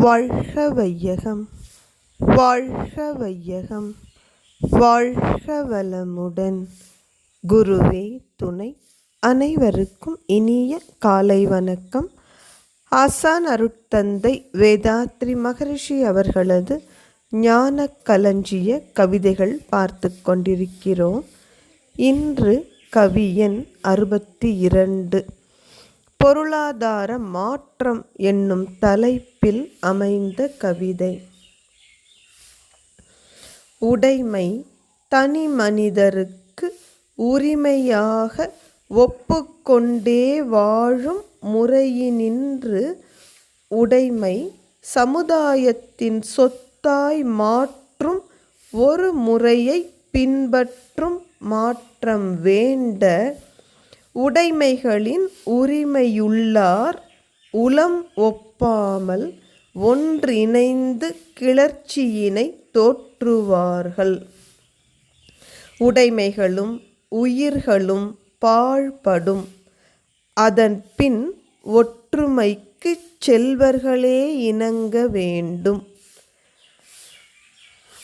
வாழ்க வையகம் வாழ்க வையகம் வாழ்க வளமுடன் குருவே துணை அனைவருக்கும் இனிய காலை வணக்கம். ஆசான் அருட்தந்தை வேதாத்ரி மகரிஷி அவர்களது ஞான களஞ்சிய கவிதைகள் பார்த்து கொண்டிருக்கிறோம். இன்று கவியன் அறுபத்தி இரண்டு. பொருளாதார மாற்றம் என்னும் தலைப்பில் அமைந்த கவிதை. உடைமை தனி மனிதருக்கு உரிமையாக ஒப்புக்கொண்டே வாழும் முறையினின்று உடைமை சமுதாயத்தின் சொத்தாய் மாற்றும் ஒரு முறையை பின்பற்றும் மாற்றம் வேண்ட உடைமைகளின் உரிமையுள்ளார் உளம் ஒப்பாமல் ஒன்றிணைந்து கிளர்ச்சியினை தோற்றுவார்கள். உடைமைகளும் உயிர்களும் பாழ்படும். அதன் பின் ஒற்றுமைக்கு செல்வர்களே இணங்க வேண்டும்.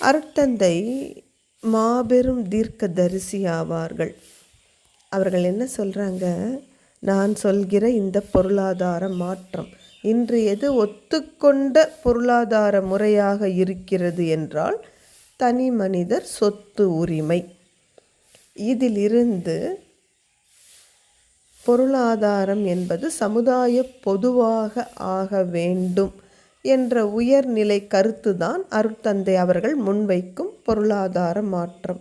அருட்தந்தை மாபெரும் தீர்க்கதரிசி ஆவார்கள் அவர்கள் என்ன சொல்கிறாங்க நான் சொல்கிற இந்த பொருளாதார மாற்றம் இன்று எது ஒத்துக்கொண்ட பொருளாதார முறையாக இருக்கிறது என்றால் தனி மனிதர் சொத்து உரிமை. இதிலிருந்து பொருளாதாரம் என்பது சமுதாய பொதுவாக ஆக வேண்டும் என்ற உயர்நிலை கருத்துதான் அருட்தந்தை அவர்கள் முன்வைக்கும் பொருளாதார மாற்றம்.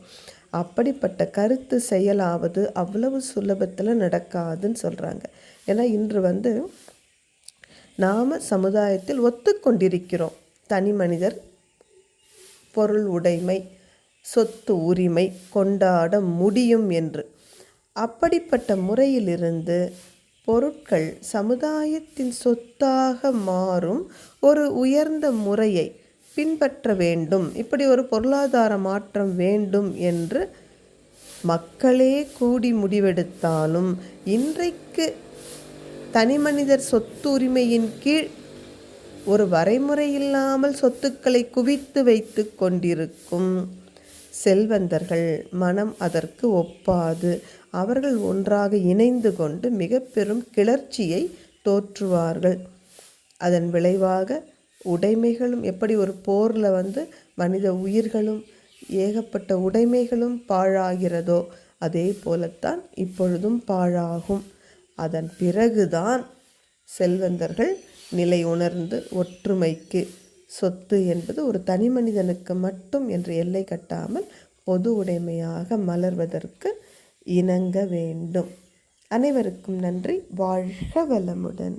அப்படிப்பட்ட கருத்து செயலாவது அவ்வளவு சுலபத்தில் நடக்காதுன்னு சொல்கிறாங்க ஏன்னா இன்று வந்து நாம் சமுதாயத்தில் ஒத்துக்கொண்டிருக்கிறோம். தனி மனிதர் பொருள் உடைமை சொத்து உரிமை கொண்டாட முடியும் என்று. அப்படிப்பட்ட முறையிலிருந்து பொருட்கள் சமுதாயத்தின் சொத்தாக மாறும் ஒரு உயர்ந்த முறையை பின்பற்ற வேண்டும். இப்படி ஒரு பொருளாதார மாற்றம் வேண்டும் என்று மக்களே கூடி முடிவெடுத்தாலும் இன்றைக்கு தனிமனிதர் சொத்து உரிமையின் கீழ் ஒரு வரைமுறை இல்லாமல் சொத்துக்களை குவித்து வைத்து கொண்டிருக்கும் செல்வந்தர்கள் மனம் அதற்கு ஒப்பாது. அவர்கள் ஒன்றாக இணைந்து கொண்டு மிக பெரும் கிளர்ச்சியை தோற்றுவார்கள். அதன் விளைவாக உடைமைகளும் எப்படி ஒரு போரில் வந்து மனித உயிர்களும் ஏகப்பட்ட உடைமைகளும் பாழாகிறதோ அதே போலத்தான் இப்பொழுதும் பாழாகும். அதன் பிறகுதான் செல்வந்தர்கள் நிலை உணர்ந்து ஒற்றுமைக்கு சொத்து என்பது ஒரு தனி மனிதனுக்கு மட்டும் என்று எல்லை கட்டாமல் பொது உடைமையாக மலர்வதற்கு இணங்க வேண்டும். அனைவருக்கும் நன்றி. வாழ்க வளமுடன்.